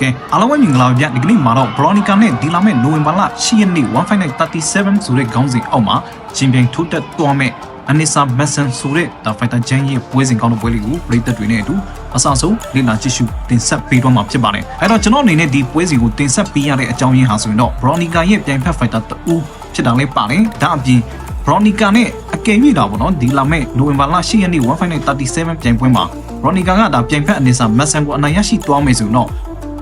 ကဲအားလုံးပဲမင်္ဂလာပါဗျဒီကနေ့မှာတော့ Veronica နဲ့ဒီလာမဲ့နိုဝင်ဘာလ10ရက်နေ့15937ဆိုတဲ့ခေါင်းစဉ်အောက်မှာချင်းပြိုင်ထိုးတက်သွားမဲ့ Anissa Mason ဆိုတဲ့ The Fighter ဂျန်ရဲ့ပွဲစဉ်ကောင်းတဲ့ပွဲလေးကိုပရိသတ်တွေနဲ့အတူအစအဆုံးလေ့လာကြည့်ရှုတင်ဆက်ပေးတော့မှာဖြစ်ပါတယ်အဲ့တော့ကျွန်တော်အနေနဲ့ဒီပွဲစဉ်ကိုတင်ဆက်ပေးရတဲ့အကြောင်းရင်းဟာဆိုရင်တော့ Veronica ရဲ့ပြိုင်ဖက် Fighter တူဖြစ်တာလေးပါတယ်ဒါအပြင် Veronica နဲ့အကယ်၍တာပေါ့နော်ဒီလာမဲ့နိုဝင်ဘာလ10ရက်နေ့15937ပြိုင်ပွဲမှာ Veronica ကဒါပြိုင်ဖက် Anissa Mason ကိုအနိုင်ရရှိသွားမယ်ဆိုတော့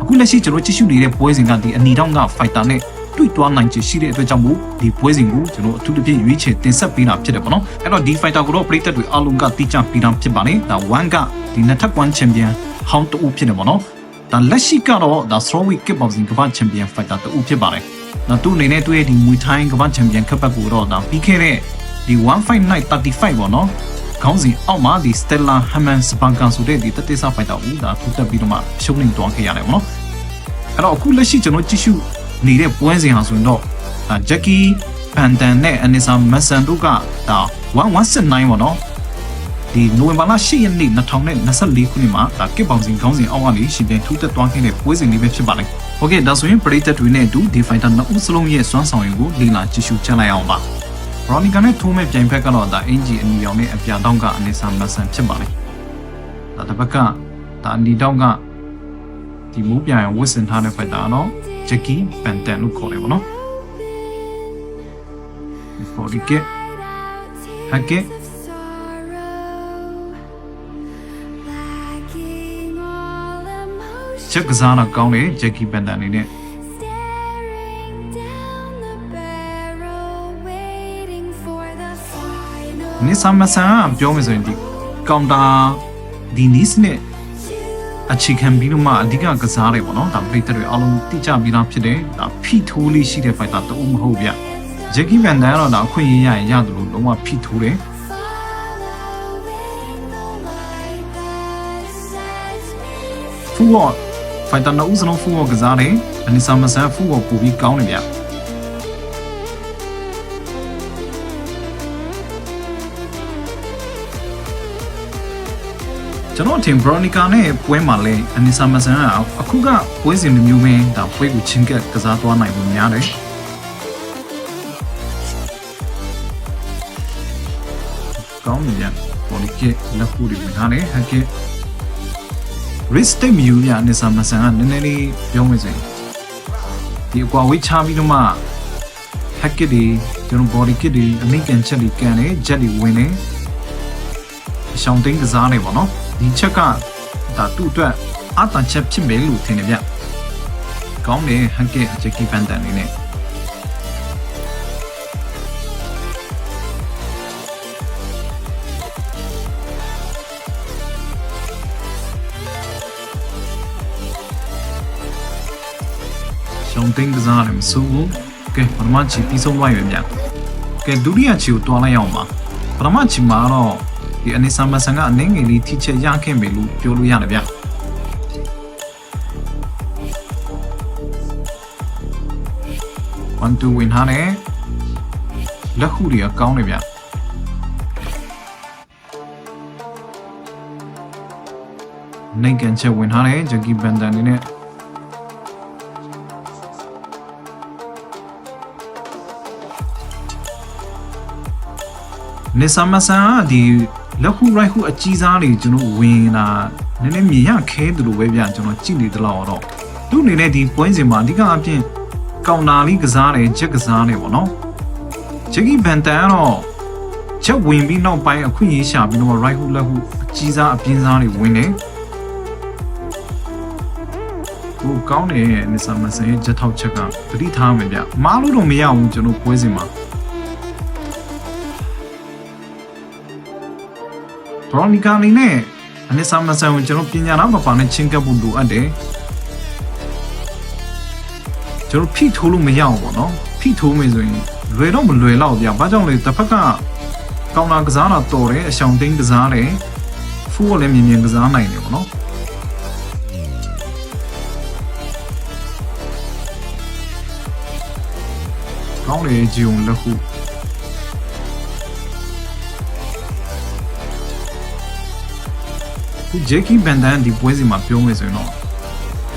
အခုလက်ရှိကျွန်တော်ကြည့်ရှုနေတဲ့ပွဲစဉ်ကဒီအနီတောင်းက fighter နဲ့တွေ့သွားနိုင်ချေရှိတဲ့အတွက်ကြောင့်မို့ဒီပွဲစဉ်ကိုကျွန်တော်အထူးသဖြင့်ရွေးချယ်တင်ဆက်ပေးတာဖြစ်တယ်ပေါ့နော်အဲ့တော့ဒီ fighter ကိုတော့ပရိသတ်တွေအားလုံးကတိကျပြီးသားဖြစ်ပါတယ်ဒါ1ကဒီနှစ်ထပ်ကွမ်ချန်ပီယံဟောင်းတူဖြစ်တယ်ပေါ့နော်ဒါလက်ရှိကတော့ဒါ strawweight kickboxing ကမ္ဘာချန်ပီယံ fighter တူဖြစ်ပါတယ်နော်သူ့အနေနဲ့သူ့ရဲ့ဒီမွေထိုင်းကမ္ဘာချန်ပီယံခပ်ပတ်ကိုတော့ဒါပြီးခဲ့တဲ့ဒီ15935ပေါ့နော်ခေါင်းစဉ်အောက်မှာဒီ Stella Hammond Spankan ဆိုတဲ့ဒီတသက်စာ fighter ကိုဒါထုတ်တက်ပြီးတော့မှရှုံးနေသွားခဲ့ရတယ်ပေါ့နော် အဲ့တော့အခုလက်ရှိကျွန်တော်ကြည့်ရှုနေတဲ့ပွဲစဉ်ဟာဆိုရင်တော့ဒါဂျက်ကီဘန်တန်နဲ့အနီဆာမက်ဆန်တို့ကဒါ1169ပေါ့နော်ဒီနိုဝင်ဘာလ10ရက်နေ့2024ခုနှစ်မှာဒါကစ်ပေါင်စင်ခေါင်းစဉ်အောက်ကနေရှင်ပြန်ထူးတက်သွားခဲ့တဲ့ပွဲစဉ်လေးပဲဖြစ်ပါလိမ့်။ Okay ဒါဆိုရင်ပရိသတ်တွေနဲ့အတူဒီဖိုင်တာနှစ်ဦးစလုံးရဲ့စွမ်းဆောင်ရည်ကိုလေ့လာကြည့်ရှုကြလိုက်အောင်ပါ။ Veronica နဲ့ထိုးမဲ့ပြိုင်ဖက်ကတော့ဒါအင်ဂျီအနီရောင်နဲ့အပြာတောင်းကအနီဆာမက်ဆန်ဖြစ်ပါလိမ့်။ဒါတစ်ဘက်ကဒါအနီတောင်းက ဒီမူးပြန်ရဝစ်စင်ထားတဲ့ဖိုက်တာနော်ဂျက်ကီပန်တန်လို့ခေါ်တယ်ပေါ့နော်ဖော်ဒီကက်ဟက်ကက်ချက်ကစားတော့ကောင်းတယ်ဂျက်ကီပန်တန်အနေနဲ့နိဆာမဆန်ကပြောမယ်ဆိုရင်ဒီကောင်တာဒီနီးစနဲ့ အခြေခံပြီးတော့မှအဓိကကစားတယ်ပေါ့နော်ဒါပရိသတ်တွေအားလုံးသိကြပြီးသားဖြစ်တယ်ဒါဖိထိုးလေးရှိတဲ့ဖိုက်တာတူမဟုတ်ဗျဂျက်ကီဗန်ဒန်ကတော့ဒါအခွင့်အရေးရရင်ရတယ်လို့လုံးဝဖိထိုးတယ်ဖူဝေါ်ဖိုက်တာနှစ်ဦးစလုံးဖူဝေါ်ကစားတယ်အနိဆာမဆန်ဖူဝေါ်ပိုပြီးကောင်းတယ်ဗျ ကျွန်တော်ထင် Veronica နဲ့ပွဲမှာလဲ Anissa Mason ကအခုကပွဲစဉ်တစ်မျိုးပဲဒါပွဲကိုချင်းကပ်ကစားသွားနိုင်ဖို့များတယ်ကောင်းတယ်ဗျ။ Veronica လက်ခုတွေဝင်ထားတယ်ဟက်က risk တိတ်မယူရ Anissa Mason ကနည်းနည်းလေးပြောမယ်ဆိုရင်ဒီအကွာဝေးချပြီးတော့မှ hack တွေကျွန်တော် body kit တွေအမိကန်ချက်တွေကန်တယ် jet တွေဝင်တယ်အရှောင်းသိန်းကစားနေပါတော့ ဒီချက်ကဒါသူ့အတွက်အတန်ချက်ဖြစ်မယ်လို့ထင်တယ်ဗျကောင်းတယ်ဟန်ကဲဂျက်ကီပန်တန်နေနဲ့ရှောင်းသိန်းကစားတယ်မဆိုးဘူးကဲပထမချီပြီးဆုံးသွားပြီဗျကဲဒုတိယချီကိုတွားလိုက်အောင်ပါပထမချီမှာတော့ ဒီအနိဆာမဆန်ကအနှင်းငယ်လေးထိချက်ရခဲ့မယ်လို့ပြောလို့ရတယ်ဗျ1 2 win ဟာနဲ့လက်ခုတွေကကောင်းတယ်ဗျနိုင်ကန်ချက်ဝင်ထားတယ်ဂျက်ကီဘန်ဒန်နေနဲ့နေဆာမဆန်ကဒီ လက်ခုရိုက်ခုအကြီးစားတွေကျွန်တော်ဝင်လာနည်းနည်းမြင်ရခဲတယ်လို့ပဲဗျကျွန်တော်ကြည့်နေသလောက်တော့သူ့အနေနဲ့ဒီပွဲစဉ်မှာအဓိကအပြင်ကောင်တာလေးကစားတယ်ချက်ကစားတယ်ပေါ့နော်ဂျက်ကီဘန်တန်ကတော့ချက်ဝင်ပြီးနောက်ပိုင်းအခွင့်အရေးရှာပြီးတော့ right hook လက်ခုအကြီးစားအပြင်းစားတွေဝင်တယ်ဟိုကောင်းတယ်နေဆာမဆန်ရဲ့ချက်ထောက်ချက်ကတတိထားမယ်ဗျမားလို့တော့မရဘူးကျွန်တော်ပွဲစဉ်မှာ ဘရော်နီကာအနေနဲ့အနစ်ဆာမဆန်ကိုကျွန်တော်ပညာနာမပါနဲ့ချင်းကပ်ဖို့လိုအပ်တယ်ကျွန်တော်ဖိထိုးလို့မရအောင်ပေါ့နော်ဖိထိုးမယ်ဆိုရင်လွယ်တော့မလွယ်တော့ဗျာဘာကြောင့်လဲတစ်ဖက်ကကောင်တာကစားတာတော်တယ်အရှောင်သိန်းကစားတယ်ဖူးကလည်းမြင်မြင်ကစားနိုင်တယ်ပေါ့နော်ကောင်းလေဂျီုံလက်ခု ဂျက်ကီဘန်ဒန်ဒီပွဲစီမှာပြောမယ်ဆိုရင်တော့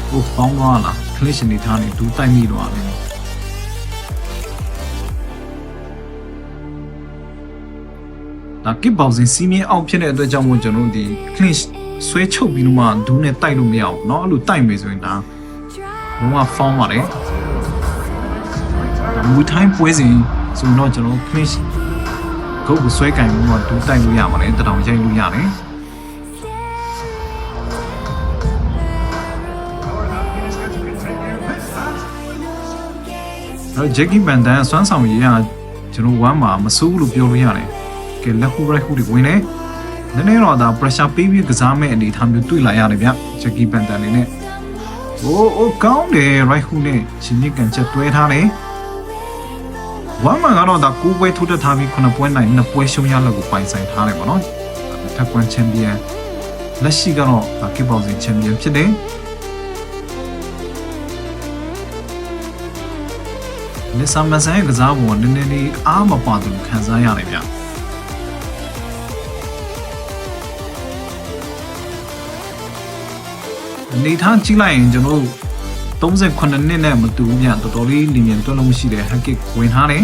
ဟိုပေါင်းသွားလားကလစ်ရှင်နေထားနေဒူးတိုက်မိတော့တယ်ဒါကစ်ဘောင်စင်စီမင်းအောက်ဖြစ်တဲ့အတွက်ကြောင့်မို့ကျွန်တော်တို့ဒီ clinch ဆွဲချုပ်ပြီးတော့မှဒူးနဲ့တိုက်လို့မရဘူးเนาะအဲ့လိုတိုက်မယ်ဆိုရင်ဒါလုံးဝဖောင်းပါတယ်မူထိုင်းပွဲစဉ်ဆိုတော့ကျွန်တော် clinch ကိုယ်ကိုဆွဲကင်ပြီးတော့ဒူးတိုက်လို့ရပါတယ်တတောင်ရိုက်လို့ရတယ် အဲ့ဂျက်ကီဘန်တန်ဆွမ်းဆောင်ရည်ကကျွန်တော်ဝမ်းမှာမဆိုးဘူးလို့ပြောလို့ရတယ်။ကဲလက်ခုရိုက်ခုတွေဝင်နေ။နည်းနည်းတော့ဒါ pressure ပေးပြီးကစားမဲ့အနေအထားမျိုးတွေ့လာရတယ်ဗျ။ဂျက်ကီဘန်တန်လေးနဲ့။အိုးအိုးကောင်းတယ် right ခုနဲ့ရှင်မြင့်ကန်ချက်တွဲထားတယ်။ဝမ်းမှာကတော့ဒါကိုပွဲထိုးတက်ထားပြီးခုနပွဲနိုင်နှစ်ပွဲရှုံးရလောက်ကိုပိုင်ဆိုင်ထားတယ်ပေါ့နော်။ထပ်ကွန်ချန်ပီယံလက်ရှိကတော့ဒါကစ်ဘောက်စင်ချန်ပီယံဖြစ်တယ်။ လစ်ဆာမဆန်ရဲ့ကစားပုံကနည်းနည်းလေးအားမပါသူခံစားရတယ်ဗျအနေထားကြည့်လိုက်ရင်ကျွန်တော်တို့38နှစ်နဲ့မတူဘူးဗျတော်တော်လေးလီမြင်တွန်းလုံးရှိတယ်ဟက်ကစ်ဝင်ထားတယ်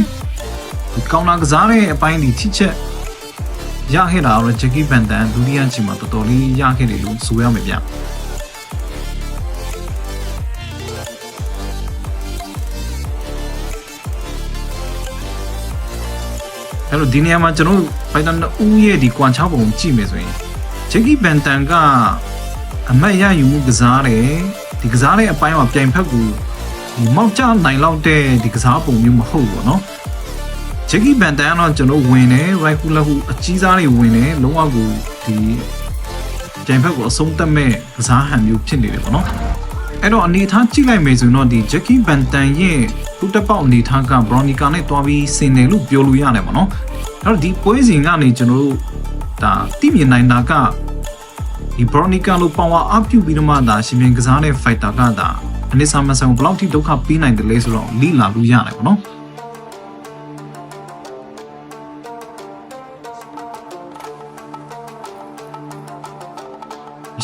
ဒီကောင်လာကစားတဲ့အပိုင်းဒီထိချက်ရခဲ့တာတော့ဂျက်ကီဘန်တန်ဒုတိယချိန်မှာတော်တော်လေးရခဲ့တယ်လို့ဆိုရမယ်ဗျ အဲ့တော့ဒီနေရာမှာကျွန်တော်တို့ဖိုင်တန်ဦးရဲ့ဒီကွန်ချောင်းပုံကြည့်မယ်ဆိုရင်ဂျက်ကီဘန်တန်ကအမတ်ရယူမှုကစားတယ်ဒီကစားတဲ့အပိုင်းမှာပြိုင်ဖက်ကူဒီမောက်ကျနိုင်လောက်တဲ့ဒီကစားပုံမျိုးမဟုတ်ဘူးเนาะဂျက်ကီဘန်တန်ကတော့ကျွန်တော်ဝင်တယ်ရိုက်ကူလက်ကူအကြီးစားတွေဝင်တယ်လုံးဝကိုဒီပြိုင်ဖက်ကိုအဆုံးသတ်မဲ့ကစားဟန်မျိုးဖြစ်နေတယ်ပေါ့နော် အဲ့တော့အနေထားကြည့်လိုက်မယ်ဆိုရင်တော့ဒီဂျက်ကီဘန်တန်ရဲ့သူ့တက်ပေါက်အနေထားကဘရော်နီကာနဲ့တွားပြီးဆင်တယ်လို့ပြောလို့ရတယ်ပေါ့နော်အဲ့တော့ဒီပွဲစဉ်ကနေကျွန်တော်တို့ဒါတိမြင်နိုင်တာကဒီဘရော်နီကာလို့ပေါဝါအပြုတ်ပြီးတော့မှဒါရှင်ပြန်ကစားတဲ့ fighter ကဒါအနစ်ဆာမဆန်ဘယ်လောက်ထိဒုက္ခပေးနိုင်တယ်လဲဆိုတော့လိလာလို့ရတယ်ပေါ့နော်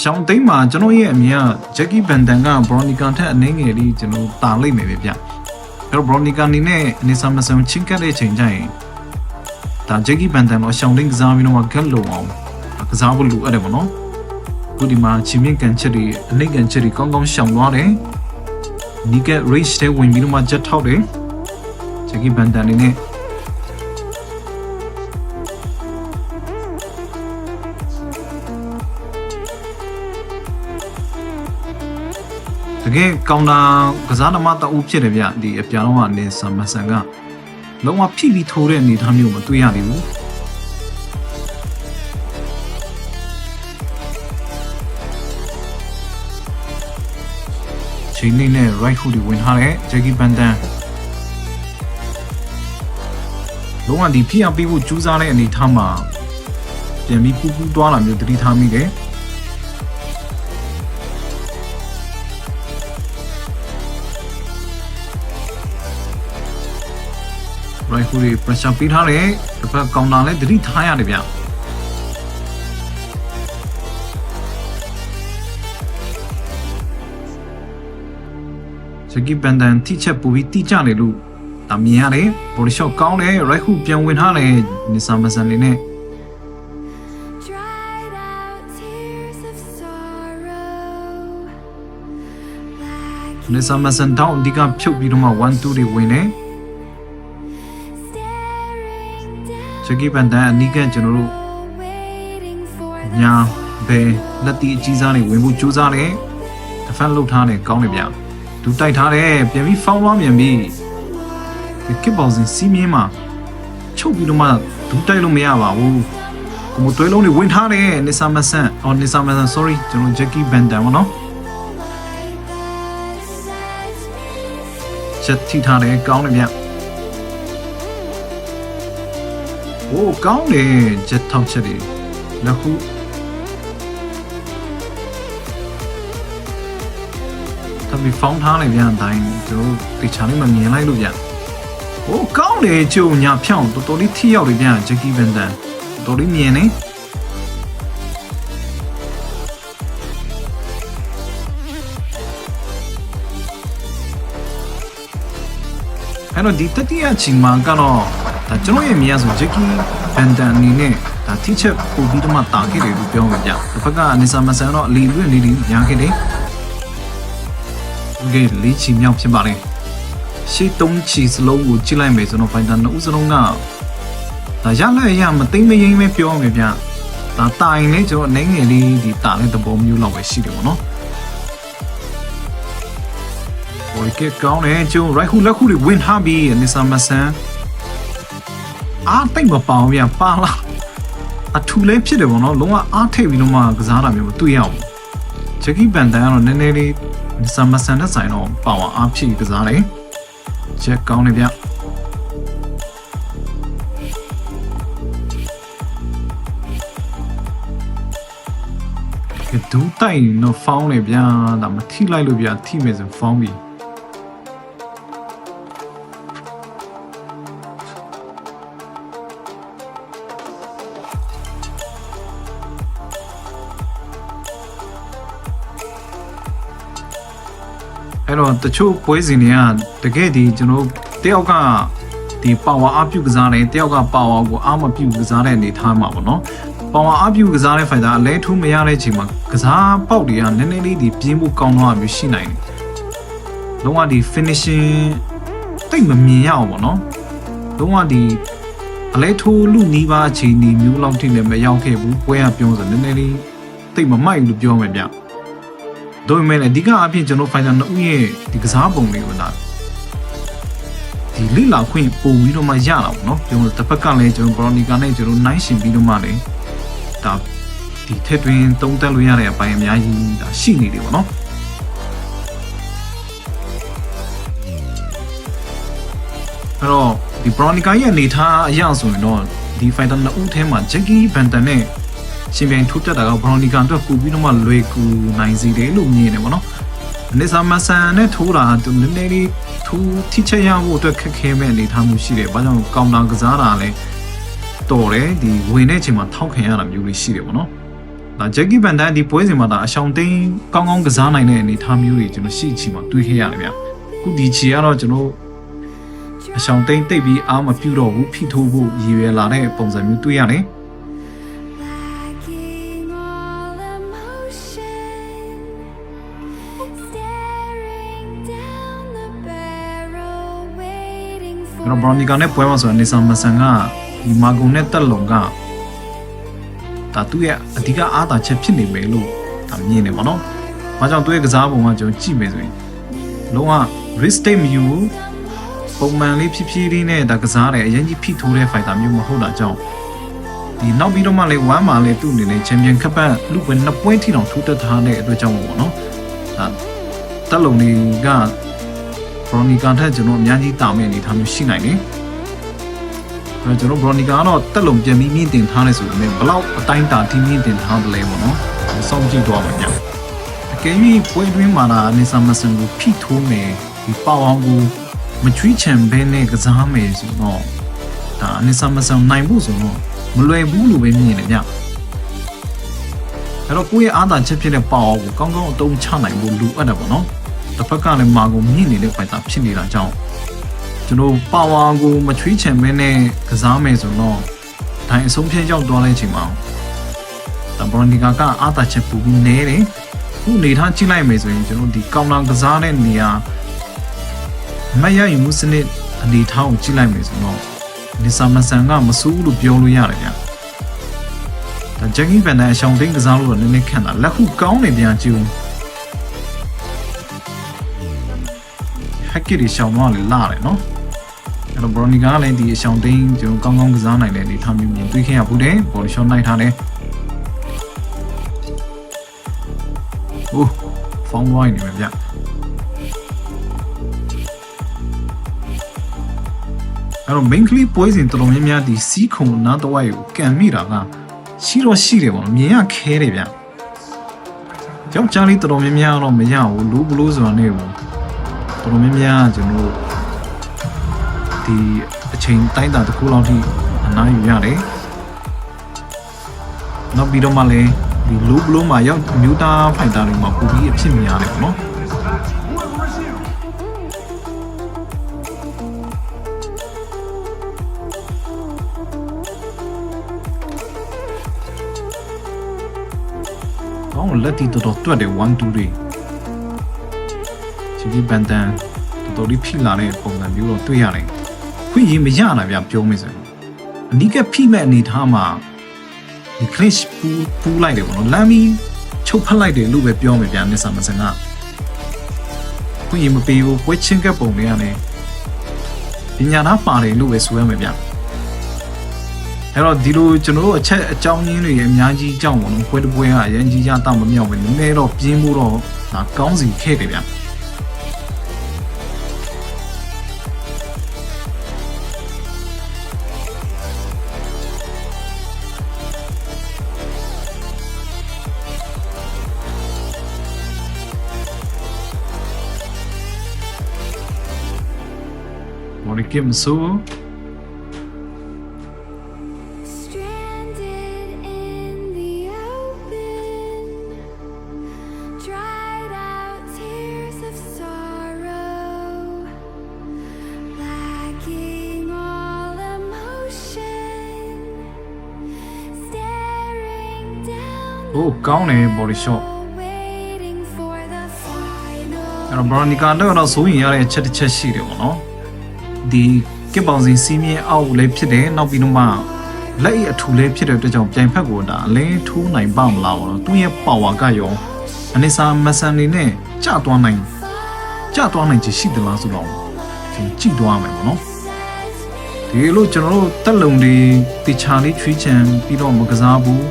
ရှောင်းသိမ်းမှာကျွန်တော်ရဲ့အမြင်ကဂျက်ကီဘန်တန်ကဘရော်နီကာထက်အနည်းငယ်လေးကျွန်တော်တာလိုက်မယ်ပဲဗျအဲ့တော့ဘရော်နီကာအနေနဲ့အနေဆာမဆန်ချင်းကတ်တဲ့ချိန်ကျရင်ဒါဂျက်ကီဘန်တန်တော့ရှောင်းသိမ်းကစားပြီးတော့ဂက်လုံအောင်ကစားဖို့လိုအပ်တယ်ပေါ့နော်ခုဒီမှာချင်းမြင့်ကန်ချက်တွေအနှိမ့်ကန်ချက်တွေကောင်းကောင်းရှောင်သွားတယ်နီကက် reach တဲ့ဝင်ပြီးတော့မှဂျက်ထောက်တယ်ဂျက်ကီဘန်တန်အနေနဲ့ ကယ်ကောင်တာကစားသမားတအုပ်ဖြစ်တယ်ဗျဒီအပြာတော့ကနေဆမ်မဆန်ကလုံးဝဖိပြီးထိုးတဲ့အနေအထားမျိုးမတွေ့ရသေးဘူးချိန်နေနဲ့ right hook တွေဝင်ထားတဲ့ Jackie Bandan လုံးဝဒီဖိအောင်ပေးဖို့ကြိုးစားတဲ့အနေအထားမှာပြန်ပြီးပူပူသွားလာမျိုးတတိထားမိတယ် right hook တွေ pressure ပေးထားတယ်တစ်ဖက်ကောင်တာလည်းတတိထားရတယ်ဗျစကီပန်ဒန်တိချက်ပူပြီးတိကျတယ်လို့ဒါမြင်ရတယ် body shot ကောင်းတယ် right hook ပြန်ဝင်ထားတယ်နီဆာမဆန်လေးနဲ့ Dried out tears of sorrow. Like နီဆာမဆန်တောင်းဒီကဖြုတ်ပြီးတော့မှ1 2တွေဝင်တယ် ကီပန်ဒန်အနီးကကျွန်တော်တို့ waiting for ညာဘယ်လက်တီအကြီးစားတွေဝင်ဖို့ကြိုးစားတယ်တစ်ဖက်လှုပ်ထားတယ်ကောင်းတယ်ဗျဒူတိုက်ထားတယ်ပြန်ပြီးဖောင်းသွားပြန်ပြီးဒီကစ်ဘောင်စင်စီးမြင်းမှာချုပ်ပြီးတော့မှဒူတိုက်လို့မရပါဘူးကိုမတွဲလုံးတွေဝင်ထားတယ်နစ်ဆာမဆန်အော်နစ်ဆာမဆန် sorry ကျွန်တော်ဂျက်ကီဘန်တန်ပါနော်ချက်ထိထားတယ်ကောင်းတယ်ဗျ အိုးကောင်းတယ်ဂျက်ထောက်ချက်တွေလက်ခုတမီဖောင်းထားလိုက်ပြန်တိုင်းတို့တေချာလေးမမြင်လိုက်လို့ပြန်။အိုးကောင်းတယ်ကျုံညာဖြောင်းတော်တော်လေးထိရောက်တယ်ပြန်ဂျက်ကီဗန်တန်တော်လေးမြင်နေအဲ့တော့ဒီတတိယချိန်မှာကတော့ ဒါကျွန်တော်ရဲ့မြင်ရဆို Jackie Van Dan အနေနဲ့ဒါထိချက်ပို့ပြီးတော့မှတာခဲ့တယ်လို့ပြောမှာဗျ။တစ်ဖက်ကနေဆာမဆန်တော့အလီလွင့်လေးလေးညာခဲ့တယ်။ဒီလေးချီမြောက်ဖြစ်ပါလေ။ရှေ့သုံးချီစလုံးကိုကြည့်လိုက်မယ်ဆိုတော့ Fighter နှစ်ဦးစလုံးကဒါရလက်ရမသိမ့်မရင်းပဲပြောမှာဗျ။ဒါတိုင်လေးကျွန်တော်အနေငယ်လေးဒီတာတဲ့သဘောမျိုးလောက်ပဲရှိတယ်ပေါ့နော်။ဟိုကကောင်းတယ်ကျုံ right ခုလက်ခုတွေဝင်ထားပြီးနေစာမဆန် အားတိတ်မပေါအောင်ဗျပါလာအထူလေးဖြစ်တယ်ဗောနော်လုံးဝအားထိတ်ပြီးတော့မှကစားတာမျိုးမတွေ့ရဘူးဂျက်ကီပန်တန်ကတော့နည်းနည်းလေးနေစာမဆန်တဲ့ဆိုင်တော့ပါဝါအားဖြစ်ကစားတယ်ချက်ကောင်းတယ်ဗျကဒူးတိုင်နော်ဖောင်းလေဗျာဒါမထိလိုက်လို့ဗျာထိမယ်ဆိုဖောင်းပြီ အဲ့တော့တချို့ပွဲစဉ်တွေကတကယ်ဒီကျွန်တော်တယောက်ကဒီ power အပြုတ်ကစားတယ်တယောက်က power ကိုအားမပြုတ်ကစားတဲ့အနေထားမှာပေါ့နော် power အပြုတ်ကစားတဲ့ fighter အလဲထိုးမရတဲ့အချိန်မှာကစားပေါက်တွေကနည်းနည်းလေးဒီပြင်းဖို့ကောင်းတော့မျိုးရှိနိုင်တယ်လုံးဝဒီ finishing တိတ်မမြင်ရအောင်ပေါ့နော်လုံးဝဒီအလဲထိုးလူနီးပါးအချိန်ဒီမျိုးလောက်ထိလည်းမရောက်ခဲ့ဘူးပွဲကပြောဆိုနည်းနည်းလေးတိတ်မမိုက်ဘူးလို့ပြောမယ်ဗျ တို့ပေမဲ့လည်းအဓိကအဖြစ်ကျွန်တော် fighter နှစ်ဦးရဲ့ဒီကစားပုံလေးကိုဒါဒီလိလာခွင့်ပို့ပြီးတော့မှရတာပေါ့နော်ကျွန်တော်တစ်ဖက်ကလည်းကျွန်တော် Bronica နဲ့ကျွန်တော်နိုင်ရှင်ပြီးတော့မှလည်းဒါဒီထက်တွင်တုံးတက်လို့ရတဲ့အပိုင်းအများကြီးဒါရှိနေတယ်ပေါ့နော်အဲ့တော့ဒီ Bronica ရဲ့အနေထားအရဆိုရင်တော့ဒီ fighter နှစ်ဦးထဲမှာ Jackie Bantan နဲ့ ရှင်ပြိုင်ထိုးတက်တာကဘရော်နီကန်အတွက်ပို့ပြီးတော့မှလွယ်ကူနိုင်စေတယ်လို့မြင်တယ်ဗောနော်။အနေစာမဆန်နဲ့ထိုးတာသူနည်းနည်းလေးထိုးထိချက်ရဖို့အတွက်ခက်ခဲမဲ့အနေထားမျိုးရှိတယ်။ဘာကြောင့်ကောင်တာကစားတာလဲတော်တယ်ဒီဝင်တဲ့အချိန်မှာထောက်ခံရတာမျိုးလေးရှိတယ်ဗောနော်။ဒါဂျက်ကီဗန်ဒန်ဒီပွဲစဉ်မှာဒါအရှောင်သိန်းကောင်းကောင်းကစားနိုင်တဲ့အနေထားမျိုးတွေကျွန်တော်ရှိချင်မှတွေးခဲ့ရတယ်ဗျ။ခုဒီချီကတော့ကျွန်တော်အရှောင်သိန်းတိတ်ပြီးအားမပြုတ်တော့ဘူးဖိထိုးဖို့ရည်ရွယ်လာတဲ့ပုံစံမျိုးတွေ့ရတယ်။ တော် for ဘရော်နီကာနဲ့ပွဲမှာဆိုရင်နေဆာမဆန်ကဒီမာဂုံနဲ့တက်လုံကဒါသူ့ရဲ့အဓိကအားသာချက်ဖြစ်နေမယ်လို့ဒါမြင်နေပါတော့။ဘာကြောင့်သူ့ရဲ့ကစားပုံကကျွန်တော်ကြည့်မယ်ဆိုရင်လုံးဝ risk take မယူဘူးပုံမှန်လေးဖြည်းဖြည်းလေးနဲ့ဒါကစားတယ်အရင်ကြီးဖိထိုးတဲ့ fighter မျိုးမဟုတ်တာကြောင့်ဒီနောက်ပြီးတော့မှလေ1မှာလေသူ့အနေနဲ့ချန်ပီယံကပ်ပတ်လူပွဲ2ပွဲထိတောင်ထိုးတက်ထားတဲ့အတွက်ကြောင့်ပေါ့နော်။ဒါတက်လုံတွေက ဘရော်နီကာထက်ကျွန်တော်အများကြီးတာမဲ့အနေထားမျိုးရှိနိုင်တယ်။အဲကျွန်တော်ဘရော်နီကာကတော့တက်လုံပြန်ပြီးမြင့်တင်ထားနေဆိုပေမဲ့ဘလောက်အတိုင်းတာထိမြင့်တင်ထားတယ်လဲပေါ့နော်။စောင့်ကြည့်တော့မှာည။အကယ်၍ပွဲတွင်းမှာလာနေဆာမဆန်ကိုဖိထိုးမယ်ဒီပေါအောင်ကိုမချွေးချံဘဲနဲ့ကစားမယ်ဆိုတော့ဒါနေဆာမဆန်နိုင်ဖို့ဆိုတော့မလွယ်ဘူးလို့ပဲမြင်တယ်ည။အဲ့တော့ကိုယ့်ရဲ့အားသာချက်ဖြစ်တဲ့ပေါအောင်ကိုကောင်းကောင်းအသုံးချနိုင်ဖို့လိုအပ်တယ်ပေါ့နော်။ တစ်ဖက်ကလည်းမာကိုမြင့်နေတဲ့ဖိုက်တာဖြစ်နေတာကြောင့်ကျွန်တော်ပါဝါကိုမချွေးချံမဲနဲ့ကစားမယ်ဆိုတော့ဒိုင်အဆုံးဖြတ်ရောက်သွားတဲ့အချိန်မှာဒါဘရွန်ဒီကာကအားသာချက်ပူပြီးနေတယ်ခုနေထားကြည့်လိုက်မယ်ဆိုရင်ကျွန်တော်ဒီကောင်တာကစားတဲ့နေရာမရယူမှုစနစ်အနေထားကိုကြည့်လိုက်မယ်ဆိုတော့ဒီဆာမဆန်ကမဆိုးဘူးလို့ပြောလို့ရတယ်ဗျဒါဂျက်ကီဗန်ဒန်အရှောင်းသိန်းကစားလို့တော့နည်းနည်းခန့်တာလက်ခုကောင်းနေပြန်ကြည့် ဦးဟက်ကစ်တွေရှောင်းတော့လေလာတယ်နော်အဲ့တော့ဘရိုနီကာကလည်းဒီအရှောင်းသိန်းကျွန်တော်ကောင်းကောင်းကစားနိုင်တဲ့အနေထားမျိုးမြင်တွေ့ခဲ့ရဘူးတယ်ဘော်ရှောင်းနိုင်ထားတယ်အိုးဖောင်းဝိုင်းနေမှာဗျအဲ့တော့ main clip ပွဲစဉ်တော်တော်များများဒီစီးခုံနားတော့ဝိုင်းကိုကန်မိတာကရှိတော့ရှိတယ်ပေါ့နော်မြင်ရခဲတယ်ဗျကြောက်ကြလေးတော်တော်များများတော့မရဘူးလူဘလို့ဆိုတာနေဘူး တော်တော်များများကျွန်တော်တို့ဒီအချိန်တိုင်းတာတစ်ခုလောက်ထိအနားယူရတယ်နောက်ပြီးတော့မှလည်းဒီလူဘလုံးမှာရောက်မြူတာဖိုင်တာတွေမှာပူပြီးအဖြစ်များတယ်ပေါ့နော်ကောင်းလက်တီတော်တော်တွက်တယ်1 2 3 ဂျီဘီဘန်တန်တော်တော်လေးဖိလာတဲ့ပုံစံမျိုးတော့တွေ့ရတယ်ခွင့်ရမရတာဗျပြောမယ်ဆိုရင်အနီးကဖိမဲ့အနေထားမှာဒီ clash ပူပူလိုက်တယ်ပေါ့နော်လမ်းမီချုပ်ဖက်လိုက်တယ်လို့ပဲပြောမယ်ဗျနစ်ဆာမစင်ကခွင့်ရမပေးဘူးပွဲချင်းကပ်ပုံတွေကနေပညာသားပါတယ်လို့ပဲဆိုရမယ်ဗျအဲ့တော့ဒီလိုကျွန်တော်တို့အချက်အကြောင်းရင်းတွေအများကြီးကြောင့်ပေါ့နော်ပွဲတစ်ပွဲကအရင်ကြီးကြတော့မမြောက်ပဲနည်းနည်းတော့ပြင်းမှုတော့ဒါကောင်းစီခဲ့တယ်ဗျ sorrow, lacking all emotion, staring down ဟိုကောင်းတယ်ဘော်ဒီရှော့ waiting for the final. အဲ့တော့ဘရိုနီကာတော့တော့စိုးရင်ရတဲ့အချက်တစ်ချက်ရှိတယ်ပေါ့နော် ဒီကစ်ပေါင်စင်စီးမြင့်အောက်လည်းဖြစ်တယ်နောက်ပြီးတော့မှလက်ရအထူလည်းဖြစ်တဲ့အတွက်ကြောင့်ပြိုင်ဖက်ကိုဒါအလင်းထိုးနိုင်ပါမလားပေါ့နော်သူ့ရဲ့ပါဝါကရောအနေစာမဆန်နေနဲ့ကြသွားနိုင်ကြသွားနိုင်ချေရှိသလားဆိုတော့ဒီကြည့်သွားမယ်ပေါ့နော်ဒီလိုကျွန်တော်တို့တက်လုံတွေတေချာလေးချွေးချံပြီးတော့မကစားဘူး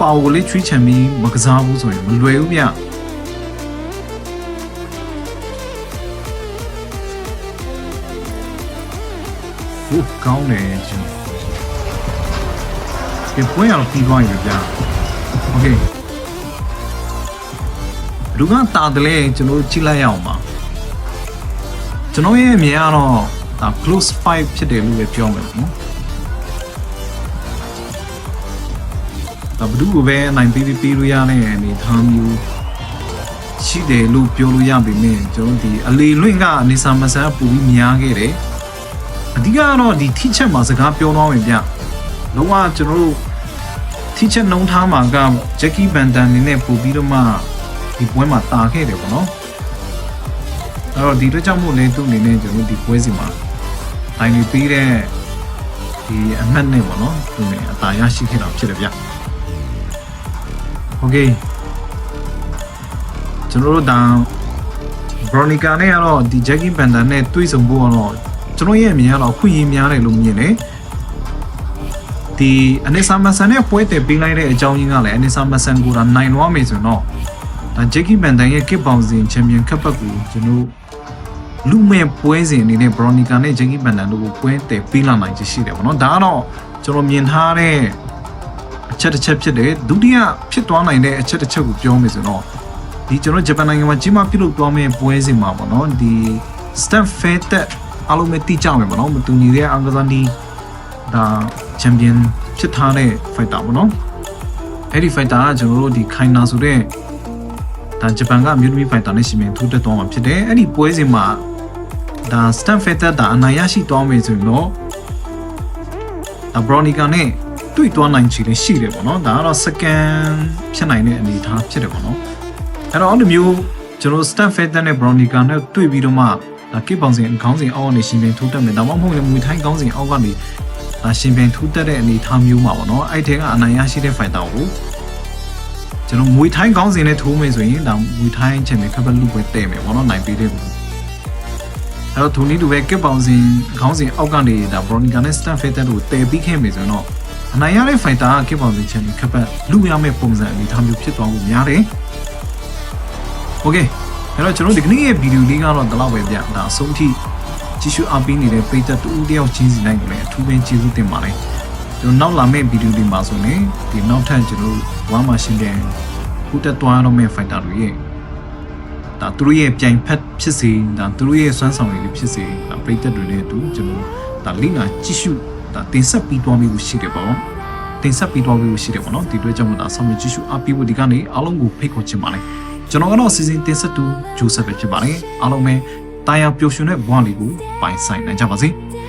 ပါဝါလေးချွေးချံပြီးမကစားဘူးဆိုရင်မလွယ်ဘူးဗျ ဟိုကောင်းတယ်ကျွန်တော်ဒီပွင့်ရတော့ပြီးသွားပြီဗျာโอเคလူကတာတယ်လေကျွန်တော်ကြည့်လိုက်ရအောင်ပါကျွန်တော်ရဲ့အမြင်ကတော့ဒါ close 5ဖြစ်တယ်လို့ပဲပြောမယ်နော်ဒါဘဒူကိုပဲနိုင်ပြီးပြီးလို့ရတဲ့အနေထားမျိုးရှိတယ်လို့ပြောလို့ရပေမဲ့ကျွန်တော်ဒီအလေလွင့်ကအနေဆာမဆန်ပူပြီးများခဲ့တယ် အဓိကကတော့ဒီ teacher မှာစကားပြောတော့မယ်ဗျလုံးဝကျွန်တော်တို့ teacher နှုံးထားမှာက Jackie Bantan နေနဲ့ပို့ပြီးတော့မှဒီပွဲမှာတာခဲ့တယ်ပေါ့နော်အဲ့တော့ဒီအတွက်ကြောင့်မို့လဲသူ့အနေနဲ့ကျွန်တော်တို့ဒီပွဲစီမှာတိုင်နေပြီးတဲ့ဒီအမှတ်နဲ့ပေါ့နော်သူနဲ့အတာရရှိခဲ့တာဖြစ်တယ်ဗျโอเคကျွန်တော်တို့ဒါ Veronica နဲ့ကတော့ဒီ Jackie Bantan နဲ့တွေ့ဆုံဖို့ကတော့ ကျွန်တော်ရဲ့အမြင်ကတော့ခွင့်ရများတယ်လို့မြင်တယ်ဒီအနေဆာမဆန်နဲ့ပွဲတည်ပေးလိုက်တဲ့အကြောင်းရင်းကလည်းအနေဆာမဆန်ကိုဒါနိုင်သွားမယ်ဆိုတော့ဒါ Jackie Bantan ရဲ့ Kick Boxing Champion ခပ်ပတ်ကိုကျွန်တော်လူမဲ့ပွဲစဉ်အနေနဲ့ Veronica နဲ့ Jackie Bantan တို့ကိုပွဲတည်ပေးလာနိုင်ချေရှိတယ်ပေါ့နော်ဒါကတော့ကျွန်တော်မြင်ထားတဲ့အချက်တစ်ချက်ဖြစ်တယ်ဒုတိယဖြစ်သွားနိုင်တဲ့အချက်တစ်ချက်ကိုပြောမယ်ဆိုတော့ဒီကျွန်တော်ဂျပန်နိုင်ငံမှာကြီးမားပြုလုပ်သွားမယ့်ပွဲစဉ်မှာပေါ့နော်ဒီ Stamp Fair တက် အားလုံးပဲတိကျမယ်ပေါ့နော်မတူညီတဲ့အင်္ဂဇန်ဒီဒါချန်ပီယံဖြစ်ထားတဲ့ fighter ပေါ့နော်အဲ့ဒီ fighter ကကျွန်တော်တို့ဒီခိုင်နာဆိုတဲ့ဒါဂျပန်ကအမျိုးသမီး fighter နဲ့ရှင်မြန်ထိုးတက်သွားမှာဖြစ်တယ်အဲ့ဒီပွဲစဉ်မှာဒါ Stamp Fair တက်တာအနိုင်ရရှိသွားမယ်ဆိုရင်တော့ဒါ Bronica နဲ့တွေ့သွားနိုင်ချေလည်းရှိတယ်ပေါ့နော်ဒါကတော့ second ဖြစ်နိုင်တဲ့အနေအထားဖြစ်တယ်ပေါ့နော်အဲ့တော့အဲ့လိုမျိုးကျွန်တော် Stan Feather နဲ့ Bronica နဲ့တွေ့ပြီးတော့မှ အာကိပောင်စဉ်ခေါင်းစဉ်အောက်ကနေရှင်ပြန်ထိုးတက်မယ်ဒါမှမဟုတ်လည်းမူထိုင်းခေါင်းစဉ်အောက်ကနေအာရှင်ပြန်ထိုးတက်တဲ့အနေအထားမျိုးမှာပေါ့နော်အဲ့ထဲကအနိုင်ရရှိတဲ့ fighter ကိုကျွန်တော်မွေထိုင်းခေါင်းစဉ်နဲ့ထိုးမယ်ဆိုရင်ဒါမွေထိုင်းချန်ပီယံကပ်ပတ်လူပဲတဲ့မယ်ပေါ့နော်နိုင်ပေးတဲ့ဘူးအဲ့တော့ဒူနီတူပဲကစ်ပေါင်စဉ်ခေါင်းစဉ်အောက်ကနေဒါဘရိုနီကာနဲ့စတန်ဖေတက်တို့တည်ပြီးခဲ့မယ်ဆိုတော့အနိုင်ရတဲ့ဖိုင်တာကကစ်ပေါင်စဉ်ချန်ပီယံကပ်ပတ်လူရမယ့်ပုံစံအနေအထားမျိုးဖြစ်သွားဖို့များတယ်။ Okay အဲ့တော့ကျွန်တော်ဒီကနေ့ရဲ့ဗီဒီယိုလေးကတော့ဒီလောက်ပဲဗျဒါအဆုံးထိကြည့်ရှုအားပေးနေတဲ့ပရိသတ်တူတယောက်ချင်းစီတိုင်းကိုလည်းအထူးပဲကျေးဇူးတင်ပါတယ်ကျွန်တော်နောက်လာမယ့်ဗီဒီယိုတွေမှာဆိုရင်ဒီနောက်ထပ်ကျွန်တော်ဝမ်းမရှင်းတဲ့ခုတက်သွားတော့မယ့် fighter တွေရဲ့ဒါသူတို့ရဲ့ပြိုင်ဖက်ဖြစ်စေဒါသူတို့ရဲ့စွမ်းဆောင်ရည်တွေဖြစ်စေဒါပရိသတ်တွေနဲ့အတူကျွန်တော်ဒါလိနာကြည့်ရှုဒါတင်ဆက်ပြီးသွားမျိုးရှိတယ်ပေါ့တင်ဆက်ပြီးသွားမျိုးရှိတယ်ပေါ့နော်ဒီတွေ့ကြောင့်မို့ဒါဆောင်းမကြည့်ရှုအားပေးဖို့ဒီကနေ့အားလုံးကိုဖိတ်ခေါ်ချင်ပါတယ် ကျွန်တော်ကတော့စီစဉ်တင်ဆက်သူဂျိုးဆက်ပဲဖြစ်ပါတယ်အားလုံးပဲတာယာပျော်ရွှင်တဲ့ဘဝလေးကိုပိုင်ဆိုင်နိုင်ကြပါစေ Down